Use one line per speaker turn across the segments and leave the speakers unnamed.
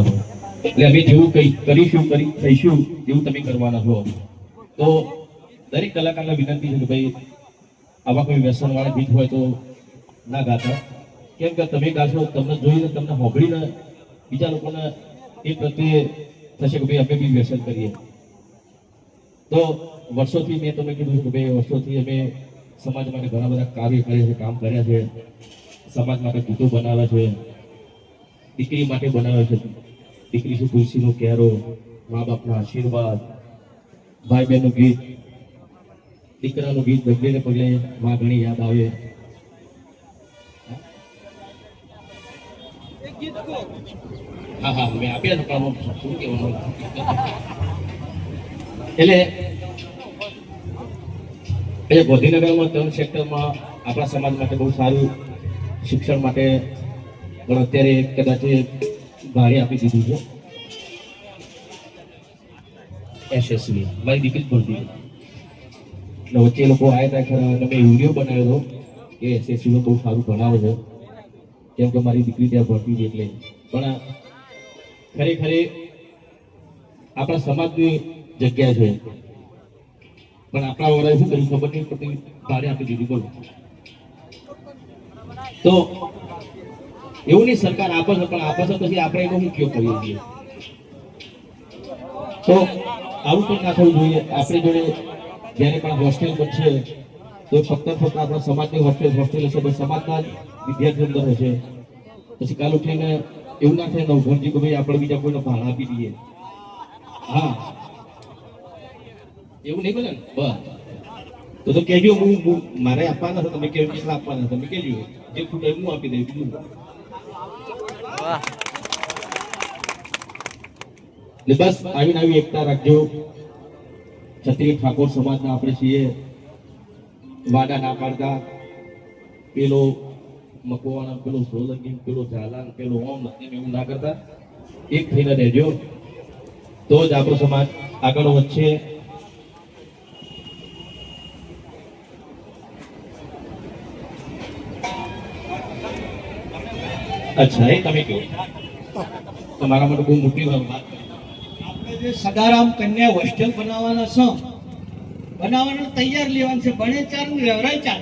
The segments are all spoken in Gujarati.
આપો એટલે અમે જેવું કઈ કરીશું, કરી થઈશું, એવું તમે કરવાના છો. તો દરેક કલાકારને વિનંતી છે કે ભાઈ, આવા કોઈ વ્યસનવાળા ગીત હોય તો ના ગાતા. કેમ કે તમે ગાશો, તમને જોઈને તમને હોભળીને બીજા લોકોને એ પ્રત્યે થશે કે ભાઈ, અમે બી વ્યસન કરીએ. તો વર્ષોથી મેં તમને કીધું કે ભાઈ, વર્ષોથી અમે સમાજ માટે ઘણા બધા કાર્ય કર્યા છે, કામ કર્યા છે. સમાજ માટે ગીતો બનાવ્યા છે. દીકરી માટે બનાવે છે. દીકરી છે તુલસીનો કેરો, મા બાપના આશીર્વાદ ભાઈ બહેનનું ગીત, દીકરાનું ગીત બદલીને પગલે માં ઘણી યાદ આવે. હા હા, મેં આપ્યા ને પણ આમાં શું કહેવાનું? એટલે એ ગાંધીનગરમાં ત્રણ સેક્ટરમાં આપણા સમાજ માટે બહુ સારું શિક્ષણ માટે પણ અત્યારે કદાચ ભાડે આપી દીધું છે એસએસવી મારી દીકરી ભણતી. એટલે વચ્ચે લોકો આવ્યા હતા ખરા અને મેં વીડિયો બનાવ્યો હતો કે એસએસવી બહુ સારું ભણાવે છે કેમ કે મારી દીકરી ત્યાં ભણતી હતી એટલે પણ ખરેખર આપણા સમાજની જગ્યા છે પણ આપણા વડાએ શું કર્યું ખબર નહીં પડતી ભાડે આપી દીધી બોલો તો એવું નહીં, સરકાર આપે છે, પણ આપે છે પછી આપણે એનો હું કયો કરીએ છીએ તો આવું પણ ના થવું જોઈએ. આપણી જોડે જ્યારે પણ હોસ્ટેલ બનશે તો ફક્ત ફક્ત આપણા સમાજની હોસ્ટેલ હોસ્ટેલ હશે, પણ સમાજના વિદ્યાર્થીઓ અંદર હશે. પછી કાલ ઉઠીને એવું ના થાય નવઘરજી કે ભાઈ આપણે બીજા કોઈને ભાડા આપી દઈએ. હા. એવું નહીં ને? બસ. તો તો કહેજો, હું મારે આપવાના છે, તમે કેવું કેટલા આપવાના તમે કહેજો. જે ખૂટે હું આપી બીજું એટલે બસ આવી આવી એકતા રાખજો. ક્ષત્રિય ઠાકોર સમાજના આપણે છીએ. વાડા ના પાડતા. પેલો મકવાણા, પેલો સોલંકી, પેલો ઝાલાન પેલો ઓમ નથી એવું ના કરતા. એક થઈને રહેજો. તો જ આપણો સમાજ આગળ વધશે. અચ્છા, એ તમે કહો. તમારા માટે બહુ મોટી વાત
આપણે જે સદારામ કન્યા હોસ્ટેલ બનાવવાના છો, બનાવવાનું તૈયાર લેવાનું છે, ભણે ચાર ને વ્યવરાય ચાર.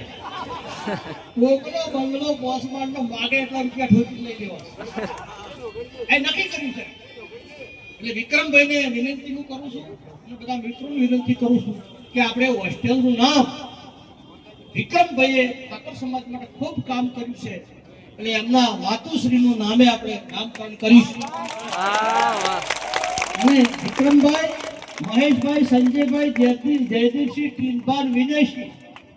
કોકલો બંગલો પોસમાન નો માગે એટલા રૂપિયા ઠોકી લઈ લેવા. એ નક્કી કર્યું છે. એટલે વિક્રમભાઈ ને વિનંતી હું કરું છું, અને બધા મિત્રોને વિનંતી કરું છું કે આપણે હોસ્ટેલનું નામ વિક્રમભાઈએ ઠાકોર સમાજ માટે ખૂબ કામ કર્યું છે. એટલે એમના માતુશ્રીનું નામે આપણે નામકરણ કરીશું. અને વિક્રમભાઈ મહેશભાઈ સંજયભાઈ જયદીપ જયદીપસિંહ ટીનભાન વિનયસિંહ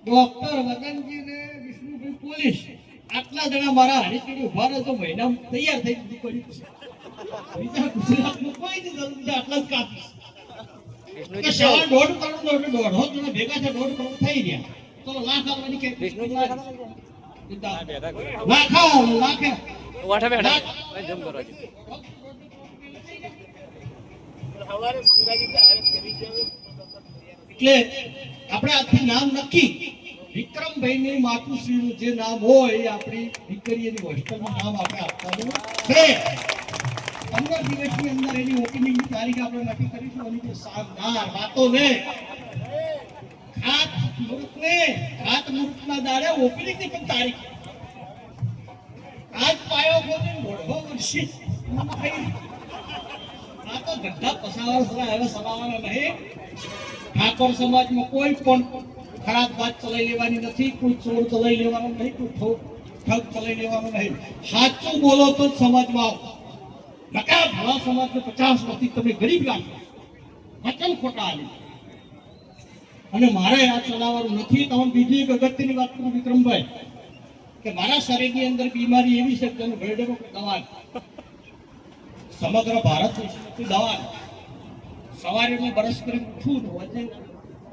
ડોક્ટર વગનજી ને વિષ્ણુભાઈ પોલીસ. આટલા જણા મારા હરિચડી ઊભા રહે તો મહિનામાં તૈયાર થઈ બધું પડ્યું ગુજરાતમાં કોઈ જ જરૂર આટલા જ કાપીશ. સવા દોઢ કરોડ દોઢો જણા ભેગા છે દોઢ કરોડ થઈ ગયા. ચલો લાખ આવવાની કે લાખ આવ
વાઠા
આપણે આજથી નામ નક્કી વિક્રમભાઈની માતુશ્રીનું જે નામ હોય એ આપણી દીકરીની હોસ્ટેલનું નામ આપણે આપવાનું છે. પંદર દિવસની અંદર એની ઓપનિંગની તારીખ આપણે નક્કી કરીશું. અને જે શાનદાર મુહૂર્તને ખાત મુહૂર્તના દાડે ઓપનિંગની પણ તારીખ આજ પાયો ખોદીને મોઢો વરસી આ તો ગઢા પસાવા સરા હવે સરાવાના નહીં. ઠાકોર સમાજમાં કોઈ પણ ખરાબ વાત ચલાવી લેવાની નથી, કોઈ ચોર ચલાવી લેવાનો નહીં, કોઈ ઠોક ઠગ ચલાવી લેવાનો નહીં. સાચું બોલો તો સમાજમાં આવો. નકા ભલા સમાજને પચાસ વર્ષથી તમે ગરીબ રાખો. વચન ખોટા આલી. અને મારે આ ચલાવવાનું નથી તમે બીજી એક અગત્યની વાત કરું, વિક્રમભાઈ, કે મારા શરીરની અંદર બીમારી એવી છે કે ભેડેરો દવા. સમગ્ર ભારત દવા. સવારે હું બ્રશ કરી ઉઠું વજન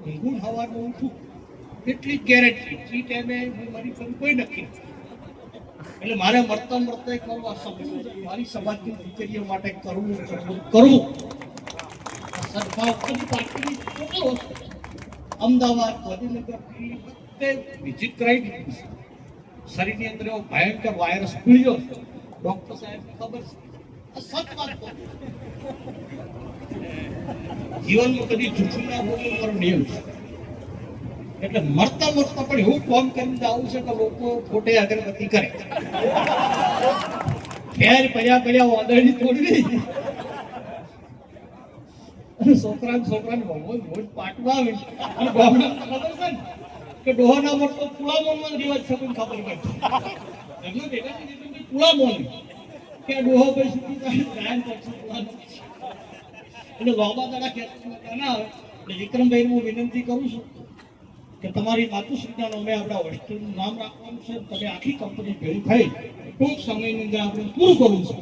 ઊંઘું ને સવારમાં ઉઠું એટલી ગેરંટી એ ટાઈમે હું મારી કોઈ નક્કી. એટલે મારે મળતા મળતા એક મારું આ મારી સમાજની દીકરીઓ માટે કરવું કરવું કરવું સદભાવ કરી પાર્ટીની. અમદાવાદ ગાંધીનગર બધે વિઝિટ કરાવી શરીરની અંદર એવો ભયંકર વાયરસ પીળ્યો છે. ડોક્ટર સાહેબ ખબર છે. જીવનમાં કદી જૂઠું ના બોલવું મારો નિયમ છે. એટલે મરતા મળતા પણ એવું કોમ કરીને આવું છે કે લોકો ખોટે અગરબત્તી કરે. ફેર પડ્યા પડ્યા તોડવી અને છોકરા ને છોકરા ને ભગવાન રોજ પાટવા આવે ખબર છે કે ડોહાના મોટો પુલામોનમાં રિવાજ છે, કોઈને ખબર પડે ભેગા થઈને પુલામોન. કે ડોહો પછી સુધી. એટલે લાંબા દાડા ખેંચવા ના આવે. એટલે હું વિનંતી કરું છું કે તમારી માતુશ્રીના નામે આપણા હોસ્ટેલનું નામ રાખવાનું છે. તમે આખી કંપની ભેળી થઈ ટૂંક સમયની અંદર આપણે પૂરું કરવું છે.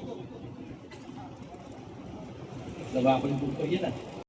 આપણે પૂરું કરીએ ને.